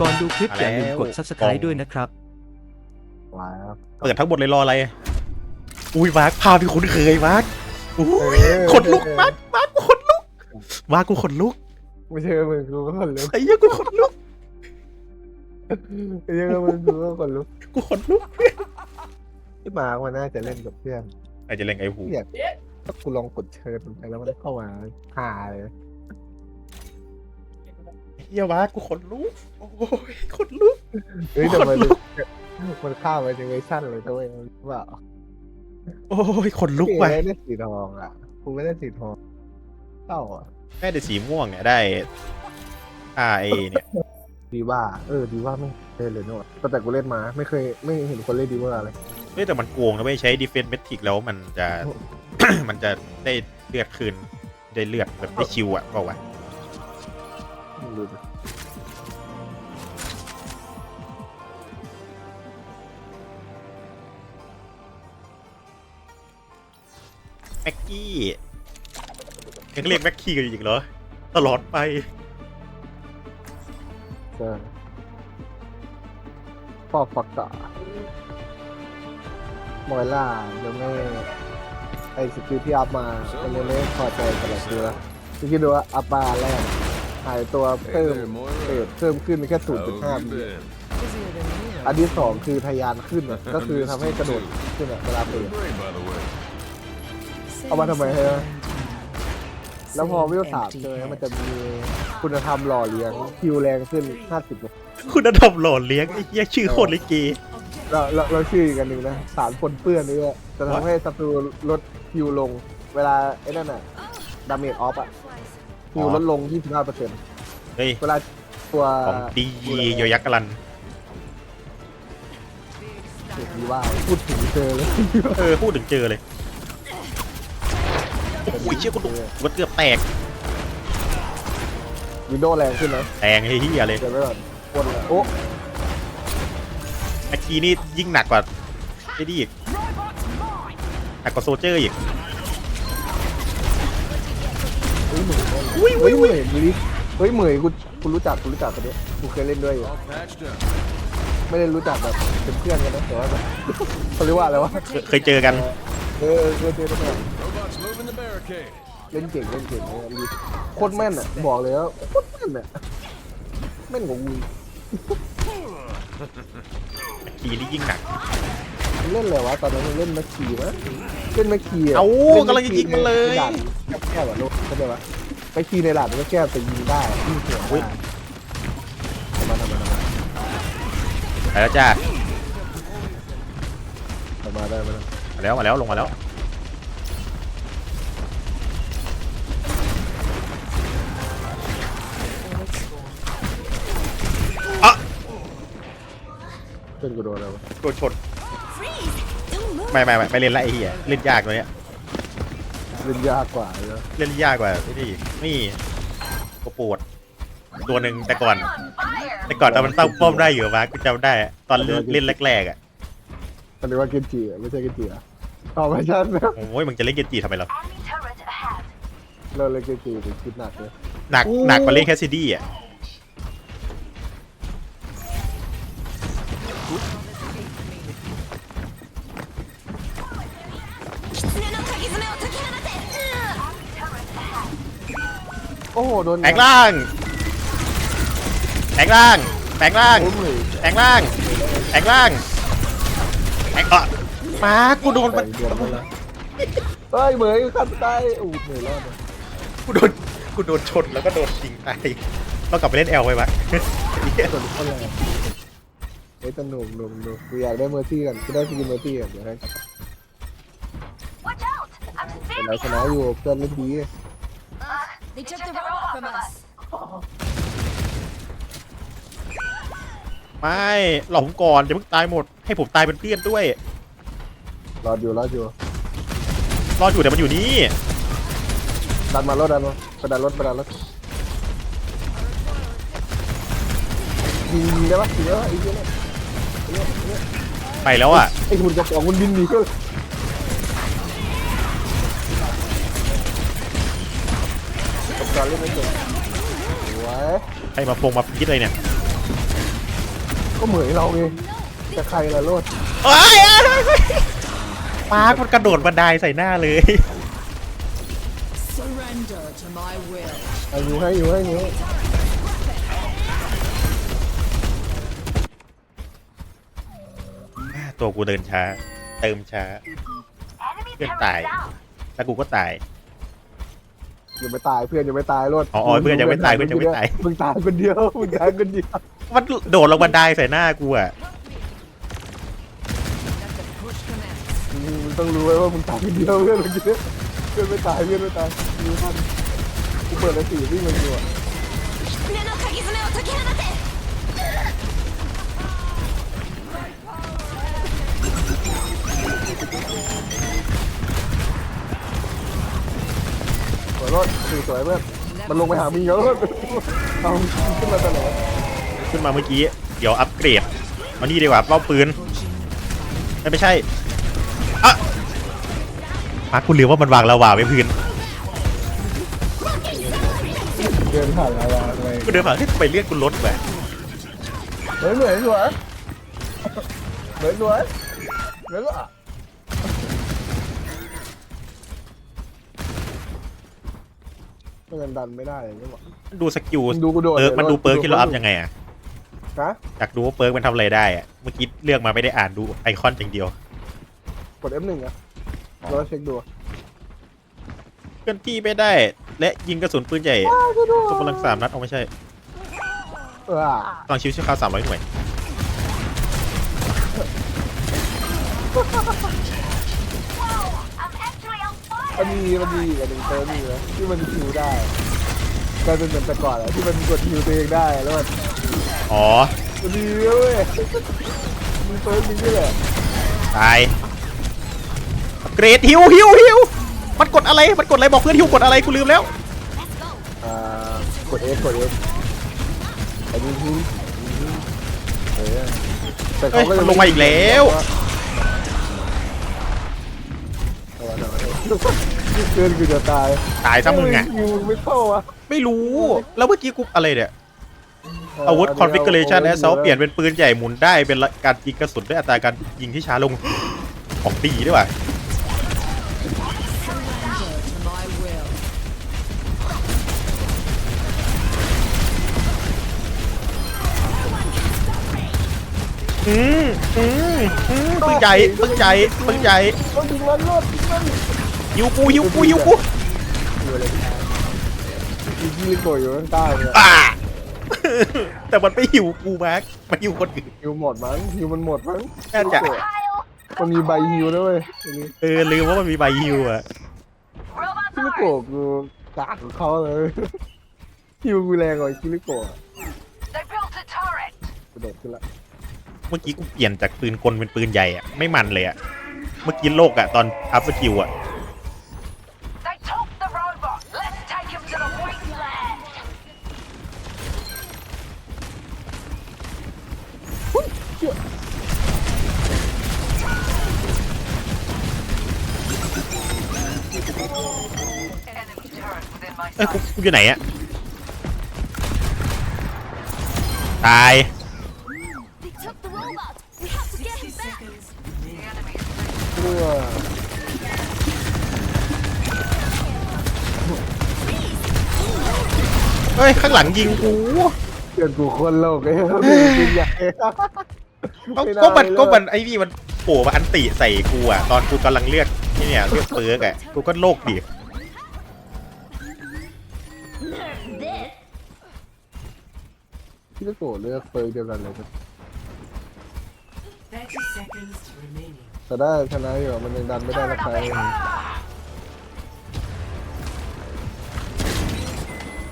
ก่อนดูคลิปมาอย่าลืมแล้วกด subscribe ด้วยนะครับว้าวเปิดทั้งหมดเลยรออะไร อุ้ยมาร์คพาพี่คุ้นเคยมาร์คอุ้ยเออขนลุกมาร์คมาร์คกูขนลุกมาร์คกูขนลุกไม่ใช่มึงกูก็คนลุกไอ้เหี้ยกูขนลุกไม่ใช่มึงกูก็คนลุกกูขนลุกที่มามันน่าจะเล่นกับเพื่อนไอ้จะเล่นไอ้หูอยากถ้ากูลองกดเชิญมันไปแล้วมันเข้ามาหาเลย เหี้ยมาร์คกูขนลุกโอ้ยขนลุก เฮ้ยแต่มันขนลุก มันข้ามไปในเวอร์ชันเลยด้วยว่าโอ้ยขนลุกพี่ว่ะไม่ได้สีทองอะกูไม่ได้สีทองเศร้าอะแม่แต่สีม่วงเนี่ยได้อ่าไอเนี่ยดีว่า เออดีว่าไม่เคยเลยเนอะตั้งแต่กูเล่นมาไม่เคยไม่เห็นคนเล่นดีว่าเลยเฮ้ยแต่มันโกงนะไม่ใช้ดีเฟน s ์เมทิกแล้วมันจะ มันจะได้เลือดคืนได้เลือดแบบได้คิวอะบอกว่า ดูดิแม็กกี้ยังเรียกแม็กกี้กันอยู่อีกเหรอ ตลอดไป ใช่พ่อฟักกะมอยล่ายังไม่ไอสกิลที่อัพมามันยังไม่พอใจกับเราคือแล้วคิดดูว่าอัพมาแรก หายตัวเพิ่มเรทเพิ่มขึ้นแค่ 0.5วิอันที่สองคือทะยานขึ้นอะก็คือทำให้กระโดดขึ้นอะเวลาเปลี่ยนเอามาทำไมฮะ แล้วพอวิวสามเจอมันจะมีคุณธรรมหล่อเลี้ยงคิวแรงขึ้น 50คุณธรรมหล่อเลี้ยงไอ้เหี้ยชื่อโคตรลิเกเราเราเราชื่ออีกอันหนึ่งนะ สารปนเปื้อนนี่ก็จะทำให้ศัตรูลดคิวลง เวลาไอ้นั่นน่ะดาเมจออฟอะ คิวลดลง 25เปอร์เซ็นต์เฮ้ย เวลาตัวของดีโยยักษ์กะลันเด็กดีว่าพูดถึงเจอเลยเออพูดถึงเจอเลยโอ้โหเชี่ยกูดูมันเกือบแตกวินโดว์แรงขึ้นนะแตงไอ้เหี้ยเลยเดี๋ยวไปก่อนคนละโอ้แม็กกี้นี่ยิ่งหนักกว่าไอ้นี่อีกหนักกว่าโซเจอร์อีก ยเหมยเฮ้ยเฮ้ยเหมยมีดิเฮ้ยเหมยกูกูรู้จักกูรู้จักคนนี้กูเคยเล่นด้วยอยู่ไม่ได้รู้จักแบบเป็นเพื่อนกันนะแต่ว่าแบบเขาเรียกว่าอะไรวะเคยเคยเจอกัน เออเออเคยเจอกันแบบเล่นเก่งเล่นเก่งเลยมีโคตรแม่นอะบอกเลยว่าโคตรแม่นอะแม่นกว่าวีแม็กกี้นี่ยิ่งหนัก เล่นอะไรวะตอนนั้นมันเล่นแม็กคีมั้ยเล่นแม็กคีอะเอ้าล่นกำลังจะยิงมันเลยในด่านแก้แบบโลกเข้าใจปะ แม็กคีในด่านมันก็แก้ไปยิงได้ยิงหัวอุ๊ยได้ทำมาทำมาทำมาไปแล้วจ้าทำมาได้มาแล้วมาแล้วมาแล้วลงมาแล้วเพื่อนกูโดนอะไรวะโดนชนไม่ไม่ไม่ไม่เล่นละไอ้เหี้ยเล่นยากเลยเนี่ย เล่นยากกว่าเลยเล่นยากกว่าไอ้นี่นี่ก็ปวด ตัวหนึ่งแต่ก่อน แต่ก่อนตอนมันตั้งป้อมได้อยู่มากูจำได้อะตอนเล่นเล่นแรกๆอะเขาเรียกว่าเกนจิอะไม่ใช่เกนจิอะอ๋อไม่ใช่นะโอ้ยมึงจะเล่นเกนจิทำไมล่ะเราเลยเกนจิถึงคิดหนักเลยหนักโอ้หนักกว่าเล่นแคสซิดี้อะ โอ้โหโดนแปลงร่างแปลงร่างแปลงร่างโอ้ยแปลงร่างแปลงร่างแปลงเออมากูโดนมัมันนโดนไปแล้วเฮ้ยเหมยขันตายอู้เหมยรอดนะกูโดน กูโดนชนแล้วก็โดนยิงตายต้องกลับไปเล่นแอลไปวะโดนเขาแรงเฮ้ยสนุกหนุกหนุกกูอยากได้เมอร์ซี่กันกูได้สกินเมอร์ซี่กันเดี๋ยวให้เป็นไรชนะอยู่เพื่อนเล่นดี They took the robot from us. ไม่หลอมก่อนจะเพิ่งตายหมด ให้ผมตายเป็นเพื่อนด้วย รอดอยู่รอดอยู่รอดอยู่แต่มันอยู่นี่ดันมารถดันมาไปดันรถไปดันรถยิงยิงได้ปะยิงได้ปะไอ้เหี้ยเนี่ยไอ้เหี้ยไอ้เหี้ยไปแล้วอะไอ้หุ่นกระป๋องมันบินหนีก็ กับการเล่นไม่จบสวยใครมาพงมาพิษอะไรเนี่ยก็เหมือนเราไงแต่ใครล่ะโลดโอ้ยมาร์คมันกระโดดบันไดใส่หน้าเลย Surrender to my will. อายุให้อยู่ให้อยู่ให้ตัวกูเดินช้า เติมช้าเพื่อนตายแล้วกูก็ตายอ ย่าไปตายเพื่อนอย่าไปตายโลดอ๋ออ๋อเพื่อนยังไม่ตายเพื่อนยังไม่ตายมึงตายคนเดียวมึงตายคนเดียวมันโดดลงบันไดใส่หน้ากูอะ Push commence. มึงต้องรู้ไว้ว่ามึงตายคนเดียวเพื่อนเมื่อกี้เพื่อนไม่ตายเพื่อนไม่ตายรู้ทันกูเปิดแล้วสีวิ่งมาอยู่อะ รถสวยสวยเพื่อนมันลงไปหามีแล้วเอาขึ้นมาตลอดขึ้นมาเมื่อกี้ เดี๋ยวอัปเกรดมานี่ดีกว่าเป้าปืนไม่ไม่ใช่อะพักคุณเหลืมว่ามันวางระหว่างไว้พื้นเดินผ่านลาวาเลยกูเดินผ่านที่ไปเรียกคุณรถแบบเหมือนเหมือนสวยเหมือนสยเหมือนสย ม่งั้นดันไม่ได้ไม่หรอกดูสกิลมึงดูกูโดดเปิร์กเลยมันดูรถเปิร์กดูที่เราอัพรถยังไงอะฮะอยากดูว่าเปิร์กมันทำอะไรได้อะเมื่อกี้เลือกมาไม่ได้อ่านดูไอคอนอย่างเดียว กด F1 อะแล้วเช็คดูเคลื่อนที่ไม่ได้ และยิงกระสุนปืนใหญ่ตัวกำลังสามนัดเอาไม่ใช่เออตอนชิวชิวคราวสามร้อยหน่วย มันมีมันมีอีกอันหนึ่งเติมนี่นะที่มันคิวได้กลายเป็นเหมือนแต่ก่อนอะที่มันกดคิวตัวเองได้แล้วมันอ๋อ มันดีเว้ยมีเติมนี้แหละตายเกรดฮิวฮิวฮิวมันกดอะไร มันกดอะไรบอกเพื่อนฮิวกดอะไรกูลืมแล้ว อ่ากด F กด F อันนี้ที่เออแต่เฮ้ยก็มันลงมาอีกแล้วเอา วะเอาวะเกินกูจะตายตายซะมึงอะคิวไม่เข้าวะไม่รู้ แล้วเมื่อกี้กูอะไรเนี่ยอาวุธ configuration และเซาเปลี่ยนเป็นปืนใหญ่หมุนได้เป็นการยิงกระสุนด้วยอัตราการยิงที่ช้าลงของดีด้วยว่ะ Surrender to my will. อืมอืมอืมปืนใหญ่ปืนใหญ่ปืนใหญ่ต้องยิงมันรถยิงมัน ฮิวกูฮิวกูฮิวกูอยู่เลยมีที่โกยอยู่ข้างใต้เนี่ยอ่าแต่มันไม่หิวกูแม็กมันหิวคนอื่นฮิวหมดมั้งฮิวมันหมดมั้งน่าจะมันมีใบฮิวด้วยเวยอันนี้เออลืมว่ามันมีใบฮิวอะคิริโกะกูกากของเขาเลยฮิวกูแรงกว่าคิริโกะกระโดดขึ้นละเมื่อกี้กูเปลี่ยนจากปืนกลเป็นปืนใหญ่อะไม่มันเลยอะเมื่อกี้โลกอะตอนอัพสกิลอะ กู sight. กูอยู่ไหนอะตาย They took the robot. We have to get him back. The enemy is เพื่อเฮ้ย ข้างหลังยิงกูเกินกูคนโลกไอ้เหี้ยปืนใหญ่ก็ก็มันก็มันไอ้นี่มันโผล่มาอันติใส่กูอะตอนกูกำลังเลือกที่เนี่ยเลือกเปิร์กอะกูก็โลกดิ คิริโกะเลือกเปิร์กเดียวกันเลย30 seconds remaining. แต่ได้ชนะอยู่มันยังดันไม่ได้ละใคร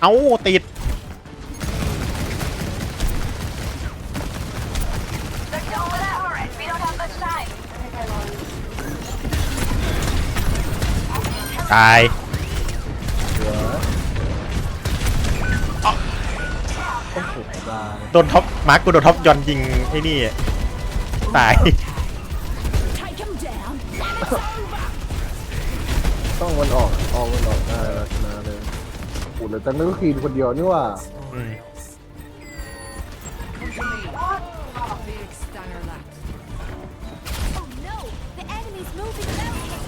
เอ้าติด Let's go with that turret. We don't have much time. ตาย โดนท็อปมาร์กกูโดนท็อปยอนยิงไอ้นี่ตาย Take him down. And it's over. ต้องมันออกออกมันออกได้แล้วชนะเลยโอ้โหเหลือแต่นึกว่าคีนคนเดียวนี่ว่า อืม Big stunner left. Oh no! The enemy's moving around here.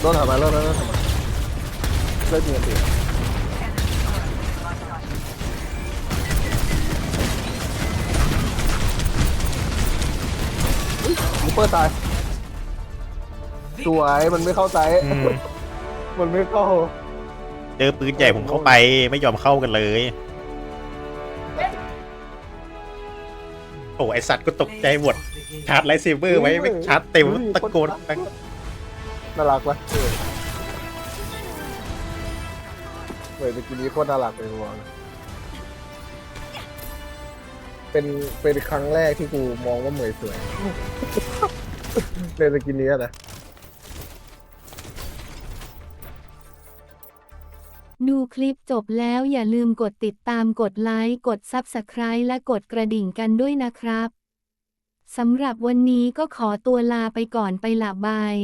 โดนถามมาแล้วนะถามมาเลิกยิงกันตีลิ ปเปอร์ตายสวยมันไม่เข้าใจอืม มันไม่เข้าเจอปืนใหญ่ผมเข้าไปไม่ยอมเข้ากันเลยโอ้ไอสัตว์ก็ตกใจหมดชาร์จไลท์เซเบอร์ไว้ไม่ชาร์จเต็มตะโกนดังน่ารักวะเออเฮ้ยตะกี้นี้โคตรน่ารักเลยวัง เป็นเป็นครั้งแรกที่กูมองว่าเหมยสวย ในตะกี้นี้นะดูคลิปจบแล้วอย่าลืมกดติดตามกดไลค์ กด Subscribe และกดกระดิ่งกันด้วยนะครับ สำหรับวันนี้ก็ขอตัวลาไปก่อนไปละบาย